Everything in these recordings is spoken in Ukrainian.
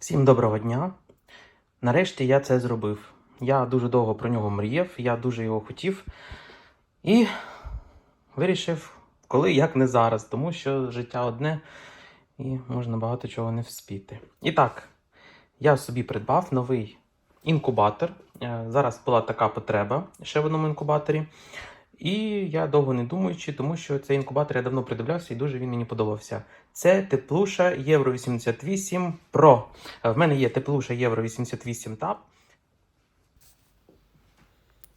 Всім доброго дня. Нарешті я це зробив. Я дуже довго про нього мріяв, я дуже його хотів і вирішив, коли як не зараз, тому що життя одне і можна багато чого не вспіти. І так, я собі придбав новий інкубатор. Е, Зараз була така потреба ще в одному інкубаторі. І я довго не думаючи, тому що цей інкубатор я давно придивлявся і дуже він мені подобався. Це теплуша Євро 88 Pro. В мене є теплуша Євро 88 Tab.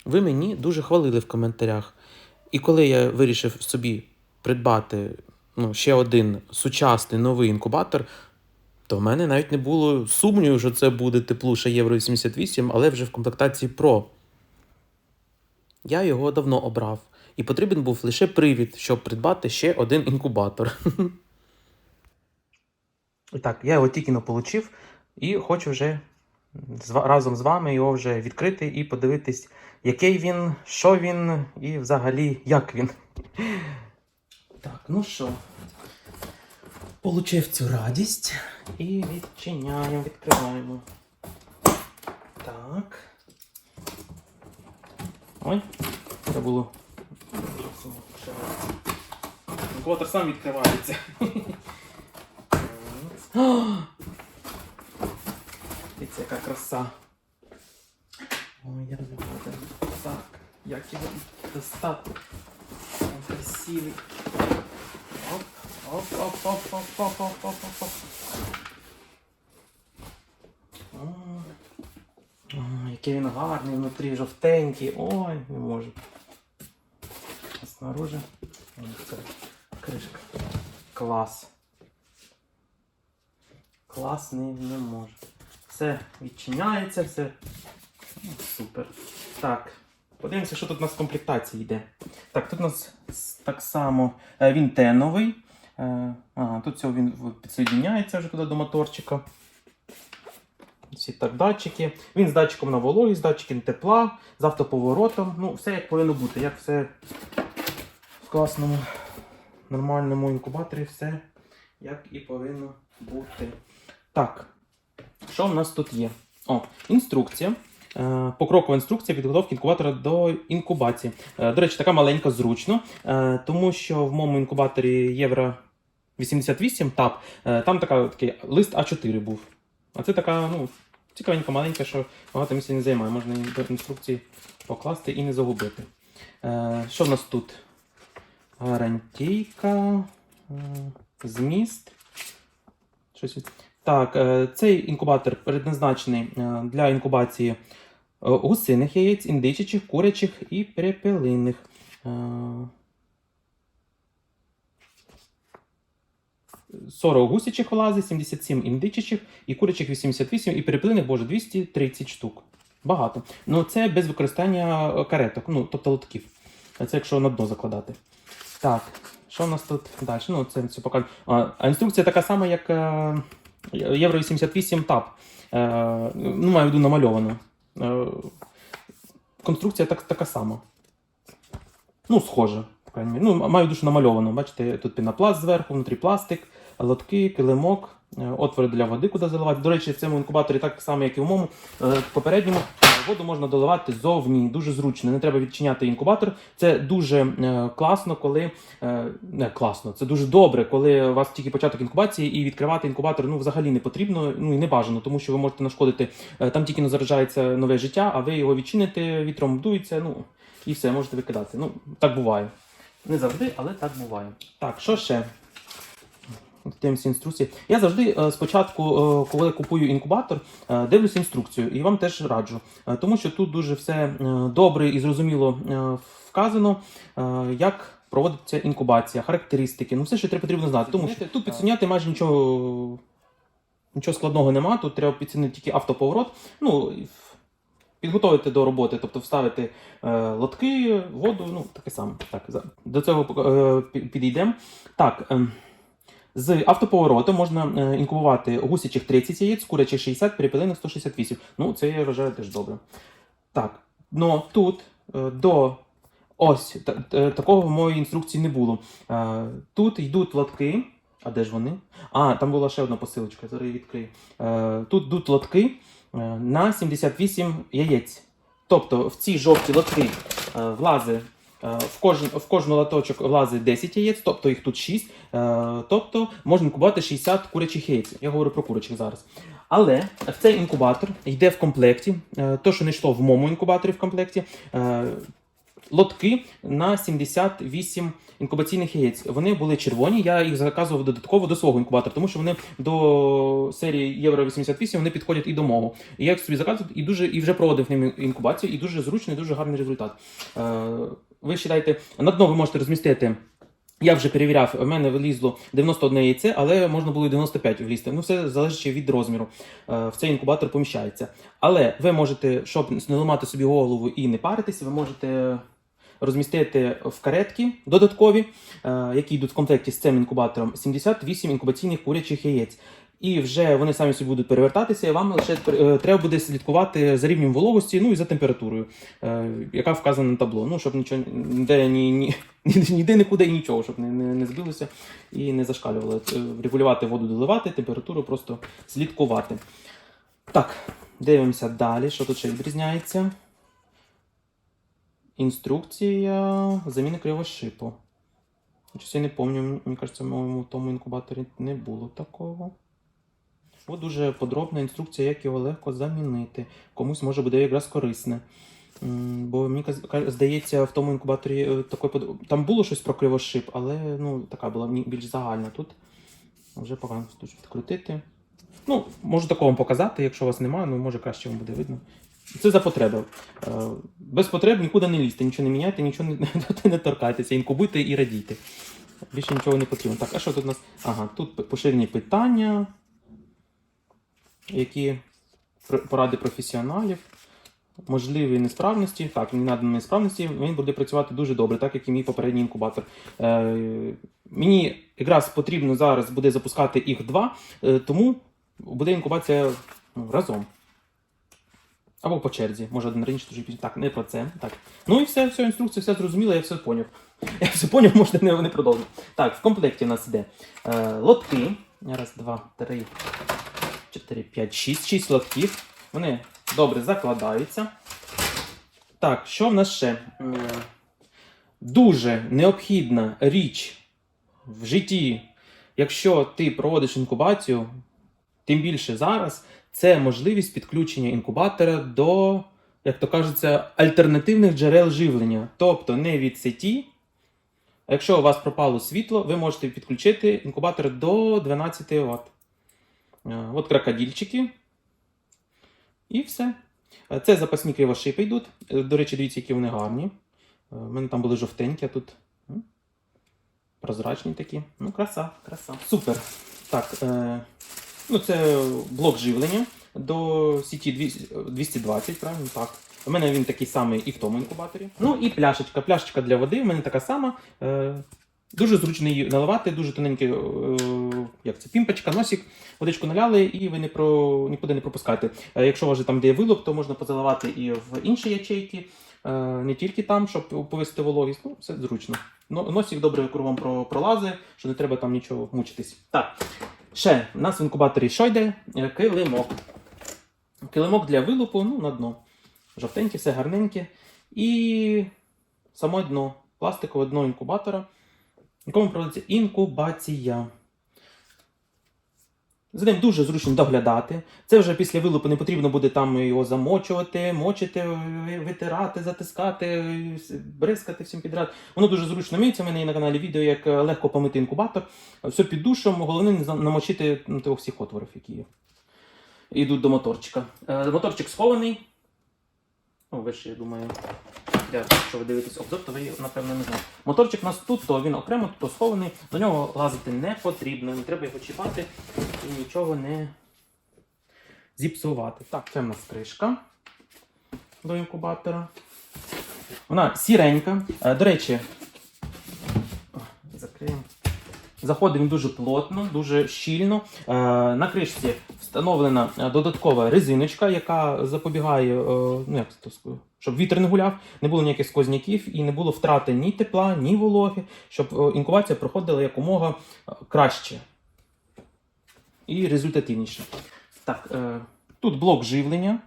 Ви мені дуже хвалили в коментарях. І коли я вирішив собі придбати ну, ще один сучасний новий інкубатор, то в мене навіть не було сумніву, що це буде теплуша Євро 88, але вже в комплектації Pro. Я його давно обрав, і потрібен був лише привід, щоб придбати ще один інкубатор. Так, я його тільки не отримав і хочу вже разом з вами його вже відкрити і подивитись, який він, що він і взагалі як він. Так, ну що, получив цю радість і відчиняємо, відкриваємо. Так. Ой, треба було. Інкубатор сам відкривається. Дивіться, яка краса. Ой, я люблю. Так, як його достати. Він красивий. Оп, оп, оп, оп, оп, оп, оп, оп, оп, оп. Ой. Ой, який він гарний, внутрі жовтенький. Ой, не можу. Снаружи. Це кришка. Клас. Клас не, не може. Все відчиняється, все. Ну, Супер. Так. Подивимося, що тут у нас в комплектації йде. Так, тут у нас так само е, він теновий. Е, Ага, тут все він підсоєдняється вже туди до моторчика. Всі так датчики. Він з датчиком на вологість, з датчиком тепла, з автоповоротом. Ну, все як повинно бути. Як все в класному, нормальному інкубаторі, все як і повинно бути. Так, що в нас тут є? О, інструкція. Е, Покрокова інструкція підготовки інкубатора до інкубації. Е, До речі, така маленька зручно, е, тому що в моєму інкубаторі Євро 88 ТАП, там така, такий лист А4 був. А це така, ну, цікавенька, маленька, що багато місця не займає. Можна її до інструкції покласти і не загубити. Е, Що в нас тут? Гарантійка, е, зміст. Щось так, е, цей інкубатор предназначений для інкубації гусиних яєць, індичичих, курячих і перепелиних. 40 гусячих влазить, 77 індичичих і курячих 88 і перепелиних, боже, 230 штук. Багато. Ну це без використання е, кареток, ну, тобто лотків. Це якщо на дно закладати. Так, що у нас тут далі? Ну, це все покажу. А, інструкція така сама, як е, Євро 88 ТАП. Е, ну, маю в виду намальовано. Конструкція так, така сама. Ну, мірі. Ну, маю виду, намальовано. Бачите, тут пінопласт зверху, внутрі пластик, лотки, килимок, е, отвори для води, куди заливати. До речі, в цьому інкубаторі так само, як і в моєму. Е, попередньому воду можна доливати зовні, дуже зручно. Не треба відчиняти інкубатор. Це дуже е, класно, коли не класно, це дуже добре, коли у вас тільки початок інкубації і відкривати інкубатор ну взагалі не потрібно, ну і не бажано, тому що ви можете нашкодити. Там тільки заражається нове життя, а ви його відчините, вітром вдується, ну і все, можете викидати. Ну, так буває. Не завжди, але так буває. Так, що ще? Дивимося інструкції. Я завжди е, спочатку, е, коли купую інкубатор, е, дивлюся інструкцію і вам теж раджу. Е, тому що тут дуже все е, добре і зрозуміло е, вказано, е, як проводиться інкубація, характеристики. Ну, все, що треба потрібно знати. Тому що тут підсуняти майже нічого, нічого складного нема. Тут треба підцінити тільки автоповорот. Ну, підготовити до роботи, тобто вставити е, лотки, воду, ну таке саме. Так, до цього е, підійдемо. Так. ем, з автоповоротом можна е, інкубувати гусячих 30 яєць, курячих 60, перепелиних 168. Ну, це я вважаю теж добре. Так, ну тут е, до ось та- такого в моїй інструкції не було. Е, Тут йдуть лотки А де ж вони? А, там була ще одна посилочка, зараз її відкрию. Е, тут йдуть лотки е, на 78 яєць. Тобто в ці жовті лотки е, влазить. Е, В кожен, в кожну латочок влазить 10 яєць, тобто їх тут 6. Е, тобто можна інкубувати 60 курячих яєць. Я говорю про курячих зараз. Але в цей інкубатор йде в комплекті, е, то, що не йшло в моєму інкубаторі в комплекті, лотки на 78 інкубаційних яєць. Вони були червоні. Я їх заказував додатково до свого інкубатора, тому що вони до серії Євро 88 вони підходять і до мого. І я їх собі заказував і дуже і вже проводив ними інкубацію, і дуже зручний, дуже гарний результат. Е, ви вважаєте, на дно ви можете розмістити. Я вже перевіряв, в мене вилізло 91 яйце, але можна було і 95 влізти. Ну, все залежить від розміру. Е, В цей інкубатор поміщається. Але ви можете, щоб не ламати собі голову і не паритися, ви можете розмістити в каретки додаткові, е, які йдуть в комплекті з цим інкубатором, 78 інкубаційних курячих яєць. І вже вони самі собі будуть перевертатися, і вам лише е, треба буде слідкувати за рівнем вологості, ну і за температурою, е, яка вказана на табло. Ну, щоб нічого ніде ні, ні, ніде нікуди і нічого, щоб не, не, не збилося і не зашкалювало. Регулювати воду доливати, температуру просто слідкувати. Так, дивимося далі, що тут ще відрізняється. Інструкція заміни кривошипу. Щось я не пам'ятаю, мені кажеться, в моєму тому інкубаторі не було такого. Ось дуже подробна інструкція, як його легко замінити. Комусь може буде якраз корисне. Бо мені здається, в тому інкубаторі е, такої там було щось про кривошип, але ну, така була більш загальна. Тут вже погано тут відкрутити. Ну, можу такого вам показати, якщо у вас немає, ну може краще вам буде видно. Це за потреби. Е, Без потреб нікуди не лізьте, нічого не міняйте, нічого не, не торкайтеся, інкубуйте і радійте. Більше нічого не потрібно. Так, а що тут у нас? Ага, тут поширені питання, які поради професіоналів, можливі несправності. Так, не надо несправності, він буде працювати дуже добре, так як і мій попередній інкубатор. Е, мені якраз потрібно зараз буде запускати їх два, е, тому буде інкубація ну, разом. Або по черзі, може один раніше, дуже пізніше. Так, не про це. Так. Ну і все, все, інструкція, все зрозуміло, я все поняв. Я все поняв, можете не, не продовжити. Так, в комплекті у нас іде е, лотки. Раз, два, три, чотири, п'ять, шість. Шість лотків. Вони добре закладаються. Так, що в нас ще? Е, Дуже необхідна річ в житті, якщо ти проводиш інкубацію, тим більше зараз, це можливість підключення інкубатора до, як то кажеться, альтернативних джерел живлення. Тобто не від сеті. Якщо у вас пропало світло, ви можете підключити інкубатор до 12 Вт. Е, От крокодильчики. І все. Е, Це запасні кривошипи йдуть. Е, До речі, дивіться, які вони гарні. У мене там були жовтенькі, а тут прозрачні такі. Ну, краса, краса. Супер. Так, ну це блок живлення до сіті 220, правильно? Так. У мене він такий самий і в тому інкубаторі. Ну і пляшечка. Пляшечка для води в мене така сама. Е, дуже зручно її наливати, дуже тоненький, е, як це, пімпочка, носик. Водичку наляли, і ви не про, нікуди не пропускаєте. Е, якщо у вас там де є вилок, то можна позаливати і в інші ячейки, не тільки там, щоб повисити вологість. Ну, все зручно. Но, носик добре кругом про, пролазить, що не треба там нічого мучитись. Так, ще у нас в інкубаторі що йде? Е, Килимок. Килимок для вилупу, ну, на дно. Жовтеньке, все гарненьке. І само дно, пластикове дно інкубатора, в якому проводиться інкубація. За ним дуже зручно доглядати. Це вже після вилупу не потрібно буде там його замочувати, мочити, витирати, затискати, бризкати всім підряд. Воно дуже зручно миється. У мене є на каналі відео, як е, легко помити інкубатор. Все під душем, головне не намочити ну, тих всіх отворів, які є. Йдуть до моторчика. Е, Моторчик схований. Ну, ви ж, я думаю, якщо ви дивитесь обзор, то ви напевно не знаєте. Моторчик у нас тут, то він окремо, тут схований, до нього лазити не потрібно, не треба його чіпати і нічого не зіпсувати. Так, це в нас кришка до інкубатора. Вона сіренька. Е, До речі, закриємо. Заходить дуже плотно, дуже щільно. Е, На кришці встановлена е, додаткова резиночка, яка запобігає, ну як це сказати, щоб вітер не гуляв, не було ніяких сквозняків і не було втрати ні тепла, ні вологи, щоб інкубація проходила якомога краще. І результативніше. Так, е, тут блок живлення.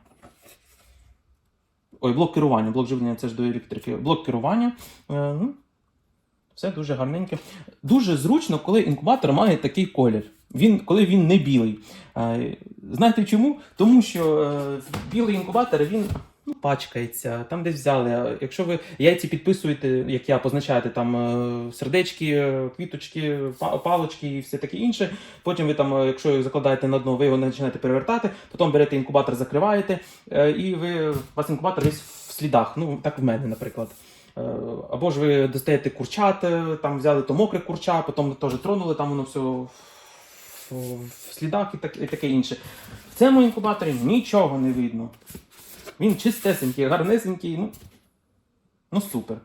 Ой, блок керування. Блок живлення це ж до електрики. Блок керування. Е, ну, все дуже гарненьке. Дуже зручно, коли інкубатор має такий колір. Він, коли він не білий. Е, знаєте чому? Тому що е, білий інкубатор він ну, пачкається, там десь взяли. Якщо ви яйці підписуєте, як я, позначаєте там е, сердечки, е, квіточки, палочки і все таке інше. Потім ви там, е, якщо їх закладаєте на дно, ви його починаєте перевертати, потім берете інкубатор, закриваєте, і ви, у вас інкубатор весь в слідах. Ну, так в мене, наприклад. Або ж ви достаєте курчат, там взяли то мокре курча, потім теж тронули, там воно все в слідах і таке інше. В цьому інкубаторі нічого не видно. Він чистесенький, гарнесенький, ну, ну супер.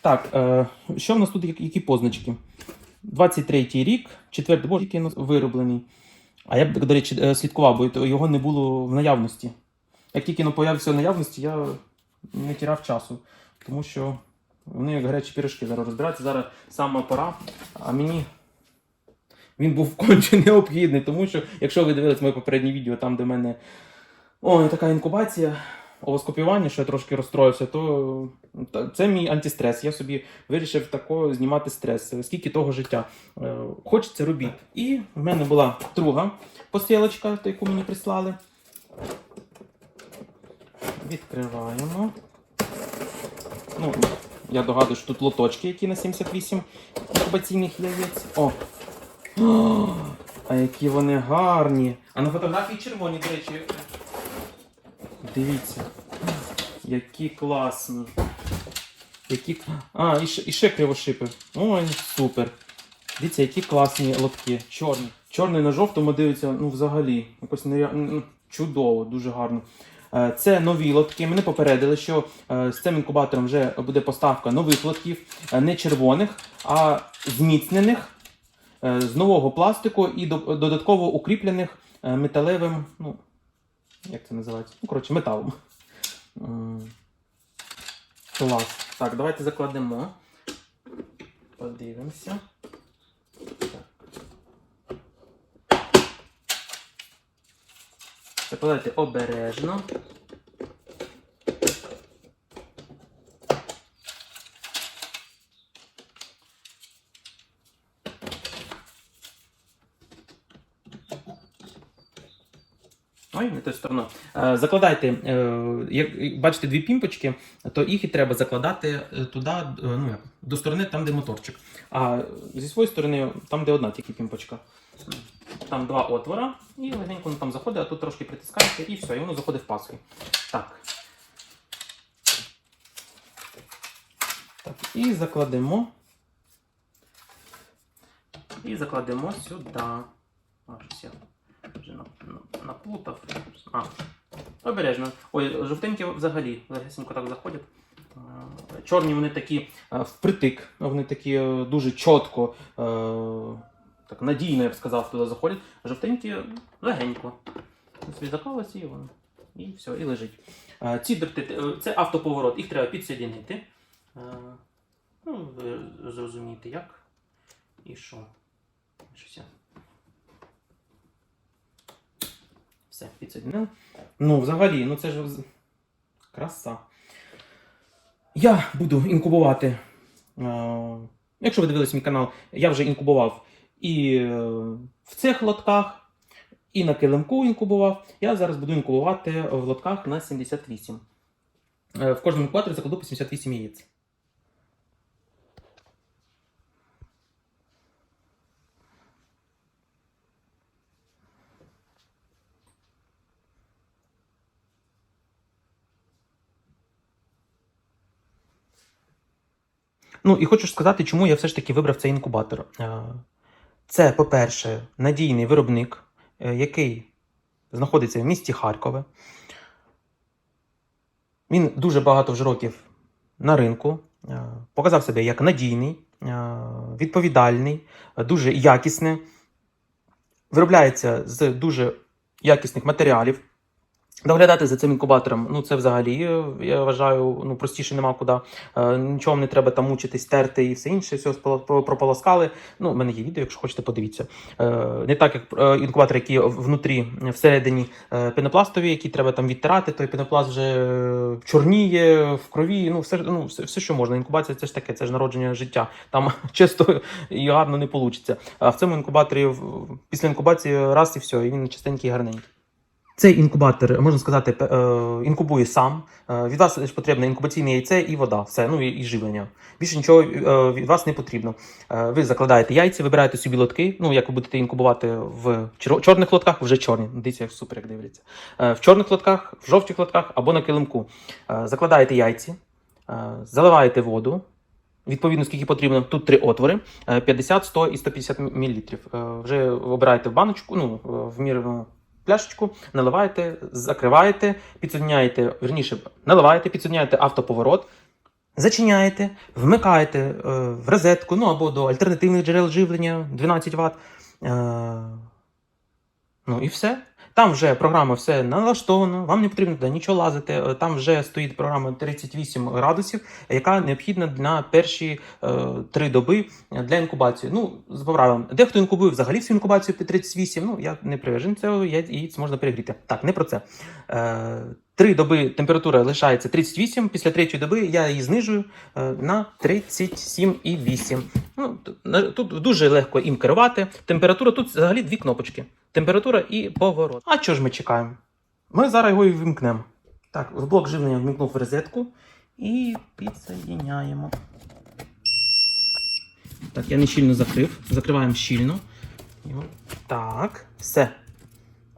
Так, е, що в нас тут, які, позначки? 23-й рік, четвертий боже, який вироблений. А я б, до речі, е, слідкував, бо його не було в наявності. Як тільки він появився в наявності, я не тіряв часу, тому що вони як гарячі пірожки зараз розбираються. Зараз сама пора, а мені він був конче необхідний, тому що, якщо ви дивились моє попереднє відео, там, де в мене Ой, така інкубація, овоскопівання, що я трошки розстроївся, то це мій антистрес. Я собі вирішив тако знімати стрес. Скільки того життя е, хочеться робіть. І в мене була друга посилочка, яку мені прислали. Відкриваємо. Ну, я догадую, що тут лоточки, які на 78 інкубаційних яєць. О! А які вони гарні! А на фотографії червоні, до речі. Дивіться. Які класні. Які... А, і ще, і ще кривошипи. Ой, супер. Дивіться, які класні лотки. Чорні. Чорний на жовтому дивиться, ну, взагалі. Якось нереа- ну, чудово, дуже гарно. Е, Це нові лотки. Мене попередили, що е, з цим інкубатором вже буде поставка нових лотків, е, не червоних, а зміцнених з нового пластику і додатково укріплених металевим, ну, як це називається? Ну, коротше, металом. М, Клас. Так, давайте закладемо. Подивимося. Закладайте обережно. Ту сторону. Е, Закладайте, е, як бачите, дві пімпочки, то їх і треба закладати е, туди, ну як, до сторони, там, де моторчик. А зі своєї сторони, там, де одна тільки пімпочка. Там два отвора, і легенько воно там заходить, а тут трошки притискається, і все, і воно заходить в пасхи. Так. Так, і закладемо. І закладемо сюди. А, щось вже наплутав. А, обережно. Ой, жовтенькі взагалі легесенько так заходять. Е, Чорні вони такі е, впритик, вони такі е, дуже чітко, так надійно, я б сказав, туди заходять. Жовтенькі легенько. Заклалися і воно. І все, і лежить. Ці дроти, це автоповорот, їх треба підсоединити. Е, Ну, зрозумієте, як і що. Щось я Все, підсоединив. Ну, взагалі, ну це ж краса. Я буду інкубувати. Е, якщо ви дивились мій канал, я вже інкубував і е, в цих лотках, і на килимку інкубував. Я зараз буду інкубувати в лотках на 78. Е, в кожному інкубаторі закладу по 78 яєць. Ну і хочу сказати, чому я все ж таки вибрав цей інкубатор. Е, Це, по-перше, надійний виробник, е, який знаходиться в місті Харкове. Він дуже багато вже років на ринку. е, Показав себе як надійний, відповідальний, дуже якісний. Виробляється з дуже якісних матеріалів. Доглядати за цим інкубатором, ну це взагалі, е, я вважаю, ну простіше нема куди. Е, нічого не треба там мучитись, терти і все інше, все прополоскали. Ну, в мене є відео, якщо хочете, подивіться. Е, не так, як е, інкубатори, які внутрі, всередині е, пенопластові, які треба там відтирати, той пенопласт вже е, чорніє в крові. Ну, все, ну, все, все, що можна. Інкубація це ж таке, це ж народження життя. Там чисто і гарно не вийде. А в цьому інкубаторі після інкубації раз і все, і він чистенький і гарненький. Цей інкубатор, можна сказати, е, інкубує сам. Е, Від вас лише потрібно інкубаційне яйце і вода, все, ну і, живлення. Більше нічого е, від вас не потрібно. Ви закладаєте яйця, вибираєте собі лотки. Ну, як ви будете інкубувати в чорних лотках, вже чорні. Дивіться, як супер, як дивляться. В чорних лотках, в жовтих лотках або на килимку. Закладаєте яйці, заливаєте воду. Відповідно, скільки потрібно, тут три отвори: е, 50, 100 і 150 мл. Вже обираєте в баночку, ну, в мірну пляшечку, наливаєте, закриваєте, підсоединяєте, верніше, наливаєте, підсоединяєте автоповорот, зачиняєте, вмикаєте е, в розетку, ну або до альтернативних джерел живлення 12 Вт. Е, ну і все. Там вже програма все налаштована, вам не потрібно туди нічого лазити. е, Там вже стоїть програма 38 градусів, яка необхідна на перші е, три доби для інкубації. Ну, з правилом, дехто інкубує взагалі всю інкубацію під 38. Ну, я не привержен цього, я яєць можна перегріти. Так, не про це. Е, Три доби температура лишається 38, після третьої доби я її знижую е, на 37,8. Ну, тут дуже легко їм керувати. Температура тут взагалі дві кнопочки: температура і поворот. А чого ж ми чекаємо? Ми зараз його і вимкнемо. Так, в блок живлення вмикнув в розетку і підсоєдняємо. Так, я не щільно закрив. Закриваємо щільно. Так, все.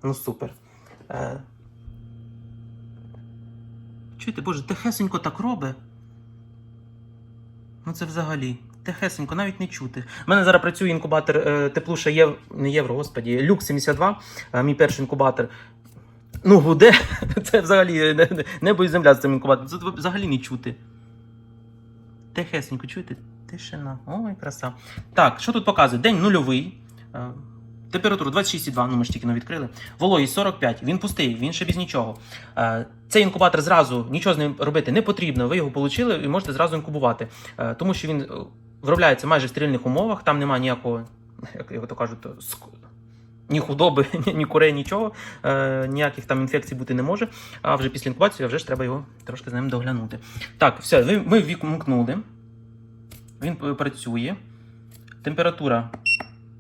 Ну супер. Е... Чуєте, боже, тихесенько так робить. Ну це взагалі. Тихесенько, навіть не чути. У мене зараз працює інкубатор е, теплуша Єв... не Євро, господі, Люк 72, е, мій перший інкубатор. Ну, гуде, це взагалі не- небо і земля з цим інкубатором. Це взагалі не чути. Тихесенько, чуєте? Тишина. Ой, краса. Так, що тут показує? День нульовий. Е, Температура 26,2, ну ми ж тільки не відкрили. Вологість 45, він пустий, він ще без нічого. Е, Цей інкубатор зразу нічого з ним робити не потрібно. Ви його отримали і можете зразу інкубувати. Е, Тому що він е, виробляється майже в стерильних умовах, там немає ніякого, як, його то кажуть, ні худоби, ні, курей, нічого, е, ніяких там інфекцій бути не може. А вже після інкубації вже ж треба його трошки з ним доглянути. Так, все, ми вімкнули. Він працює. Температура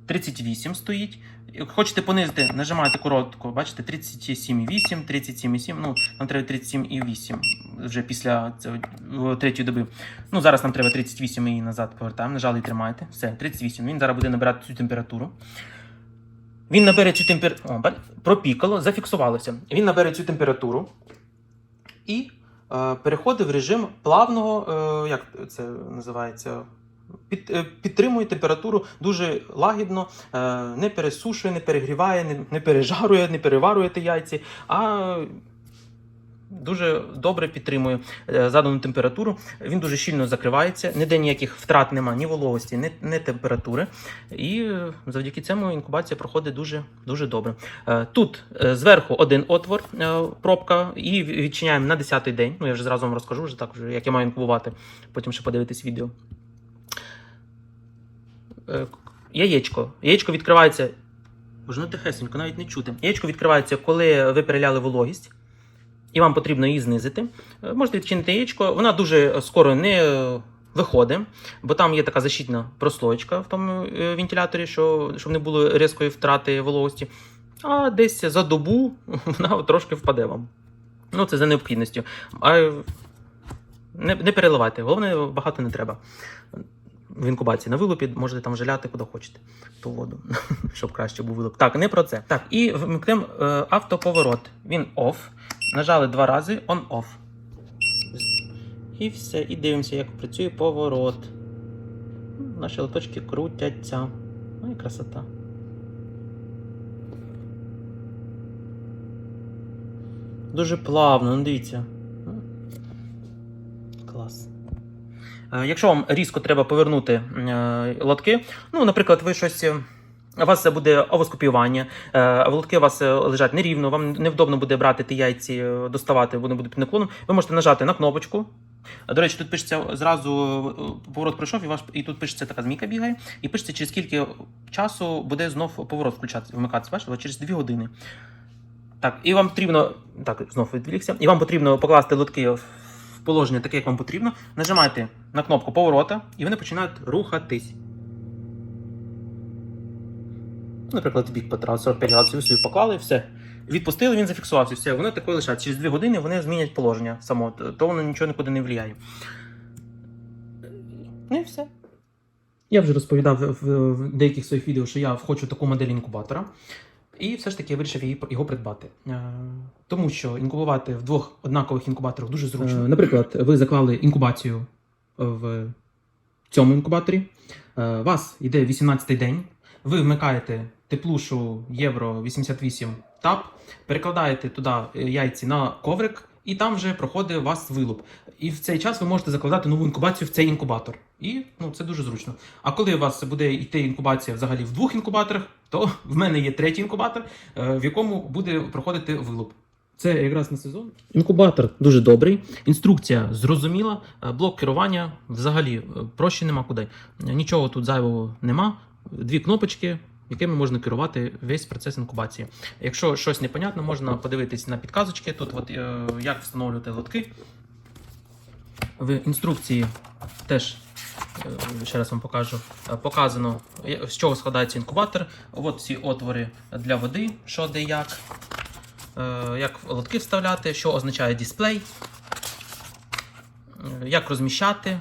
38 стоїть. Як Хочете понизити, нажимаєте коротко, бачите, 37,8, 37,7, ну, нам треба 37,8 вже після цього, третьої доби. Ну, зараз нам треба 38 і назад повертаємо, нажали і тримаєте. Все, 38. Він зараз буде набирати цю температуру. Він набере цю температуру. Пропікало, зафіксувалося. Він набере цю температуру і е, переходить в режим плавного, е, як це називається? Е, підтримує температуру дуже лагідно, е, не пересушує, не перегріває, не, пережарує, не переварює ті яйці, а дуже добре підтримує е, задану температуру. Він дуже щільно закривається, ніде ніяких втрат немає, ні вологості, ні, ні температури. І завдяки цьому інкубація проходить дуже, дуже добре. Тут зверху один отвор, пробка, і відчиняємо на 10-й день. Ну, я вже зразу вам розкажу, вже так, як я маю інкубувати, потім ще подивитись відео. Е, Яєчко. Яєчко відкривається. Боже, ну тихесенько, навіть не чути. Яєчко відкривається, коли ви переляли вологість, і вам потрібно її знизити. Е, Можете відчинити яєчко. Вона дуже скоро не виходить, бо там є така защитна прослоєчка в тому е, вентиляторі, що, щоб не було різкої втрати вологості. А десь за добу вона трошки впаде вам. Ну, це за необхідністю. А не, не переливайте. Головне, багато не треба. В інкубації на вилупі можете там жаляти куди хочете ту воду, щоб краще був вилуп. Так, не про це. Так, і вмикнемо е, автоповорот. Він off. Нажали два рази on-off. І все. І дивимося, як працює поворот. Наші лоточки крутяться. Ну і красота. Дуже плавно, ну дивіться. Якщо вам різко треба повернути е, лотки, ну, наприклад, ви щось е, У вас буде овоскопіювання, е, волотки у вас е, лежать нерівно, вам невдобно буде брати ті яйці, е, доставати, вони будуть під наклоном. Ви можете нажати на кнопочку. До речі, тут пишеться зразу е, поворот пройшов, і ваш і тут пишеться така змійка бігає, і пишеться, через скільки часу буде знов поворот включатися, вмикатися. Бачите, через 2 години. Так, і вам потрібно. Так, знов відволікся. І вам потрібно покласти лотки положення таке, як вам потрібно. Нажимайте на кнопку поворота, і вони починають рухатись. Наприклад, бік по 45 градусів собі поклали, все. Відпустили, він зафіксувався, все, воно такою лишається. Через 2 години вони змінять положення само, то воно нічого нікуди не впливає. Ну і все. Я вже розповідав в деяких своїх відео, що я хочу таку модель інкубатора. І все ж таки я вирішив його придбати. Е, Тому що інкубувати в двох однакових інкубаторах дуже зручно. наприклад, ви заклали інкубацію в цьому інкубаторі. Е, вас йде 18-й день. Ви вмикаєте теплушу Євро 88 ТАП, перекладаєте туди е, яйці на коврик, і там вже проходить у вас вилуп. І в цей час ви можете закладати нову інкубацію в цей інкубатор. І ну, це дуже зручно. А коли у вас буде йти інкубація взагалі в двох інкубаторах, то в мене є третій інкубатор, е, в якому буде проходити вилуп. Це якраз на сезон. Інкубатор дуже добрий, інструкція зрозуміла, е, блок керування взагалі е, проще нема куди. Нічого тут зайвого нема. Дві кнопочки, якими можна керувати весь процес інкубації. Якщо щось непонятно, можна подивитись на підказочки. Тут от, е, як встановлювати лотки. В інструкції теж. е, Ще раз вам покажу. е, Показано, з чого складається інкубатор. От ці отвори для води, що де як. Як лотки вставляти, що означає дисплей, як розміщати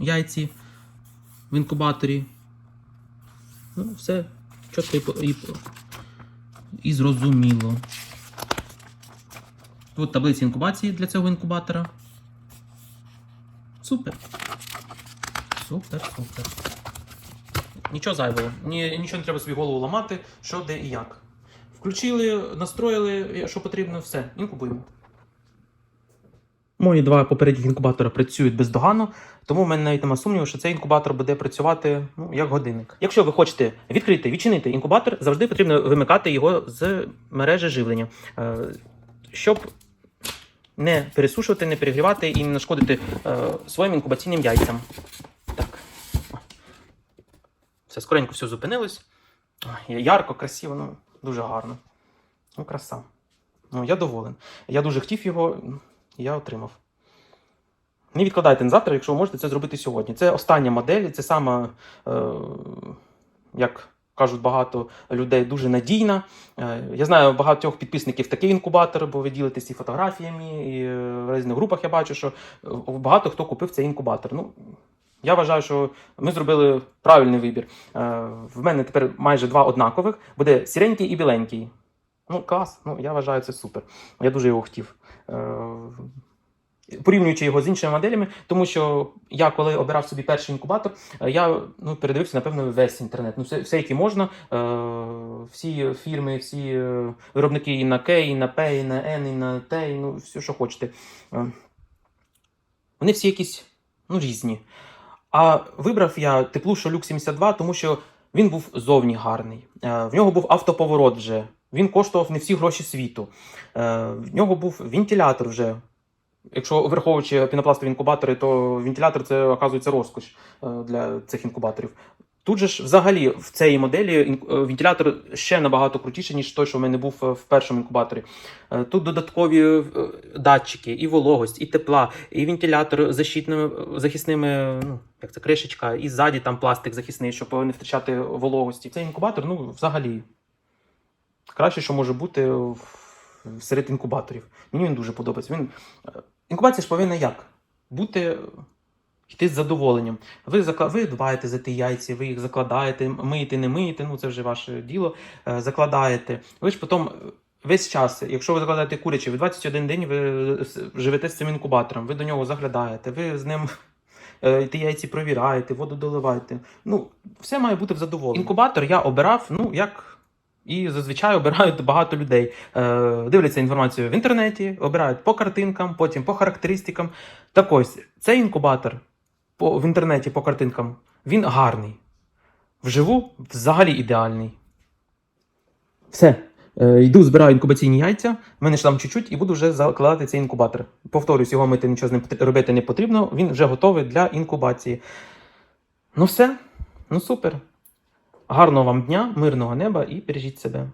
яйці в інкубаторі. Ну, все чітко і, і, і зрозуміло. Тут таблиця інкубації для цього інкубатора. Супер. Супер, супер. Нічого зайвого. Ні, нічого не треба собі голову ламати, що де і як. Включили, настроїли, що потрібно, все, інкубуємо. Мої два попередніх інкубатора працюють бездоганно, тому в мене навіть немає сумніву, що цей інкубатор буде працювати ну, як годинник. Якщо ви хочете відкрити, відчинити інкубатор, завжди потрібно вимикати його з мережі живлення, е, щоб не пересушувати, не перегрівати і не нашкодити е, своїм інкубаційним яйцям. Так. Все, скоренько все зупинилось. Ярко, красиво, ну дуже гарно. Ну, краса. Ну, я доволен. Я дуже хотів його, я отримав. Не відкладайте на завтра, якщо ви можете це зробити сьогодні. Це остання модель, це саме, е, як кажуть багато людей, дуже надійна. Е, я знаю багатьох підписників такий інкубатор, бо ви ділитесь і фотографіями, і е, в різних групах я бачу, що е, багато хто купив цей інкубатор. Ну, я вважаю, що ми зробили правильний вибір. Е, В мене тепер майже два однакових. Буде сіренький і біленький. Ну, клас. Ну, я вважаю це супер. Я дуже його хотів. Е, Порівнюючи його з іншими моделями, тому що я, коли обирав собі перший інкубатор, е, я ну, передивився, напевно, весь інтернет. Ну, все, все який можна. Е, всі фірми, всі е, виробники і на К, і на П, і на N, і на Т, і, ну, все, що хочете. Е, вони всі якісь ну, різні. А вибрав я теплушу Люк 72, тому що він був зовні гарний. Е, В нього був автоповорот вже. Він коштував не всі гроші світу. Е, В нього був вентилятор вже. Якщо враховуючи пінопластові інкубатори, то вентилятор це оказується розкош е, для цих інкубаторів. Тут же ж взагалі в цій моделі е, вентилятор ще набагато крутіший, ніж той, що в мене був е, в першому інкубаторі. Тут додаткові датчики, і вологость, і тепла, і вентилятор з захисними, ну, як це кришечка, і ззаді там пластик захисний, щоб не втрачати вологості. Цей інкубатор, ну, взагалі, краще, що може бути серед інкубаторів. Мені він дуже подобається. Він... е, Інкубація ж повинна як? Бути. Йти з задоволенням. Ви, закла... ви дбаєте за ті яйці, ви їх закладаєте, миєте, не миєте, ну це вже ваше діло. Е, закладаєте. Ви ж потім весь час, якщо ви закладаєте курячі, ви 21 день ви живете з цим інкубатором, ви до нього заглядаєте, ви з ним е, ті яйці провіраєте, воду доливаєте. Ну, все має бути в задоволенні. Інкубатор я обирав, ну, як. І зазвичай обирають багато людей. Е, дивляться інформацію в інтернеті, обирають по картинкам, потім по характеристикам. Так ось, цей інкубатор по, в інтернеті по картинкам, він гарний. Вживу взагалі ідеальний. Все. Е, йду, збираю інкубаційні яйця. В мене ж там чуть-чуть, і буду вже закладати цей інкубатор. Повторюсь, його мити нічого з ним робити не потрібно. Він вже готовий для інкубації. Ну все. Ну супер. Гарного вам дня, мирного неба і бережіть себе.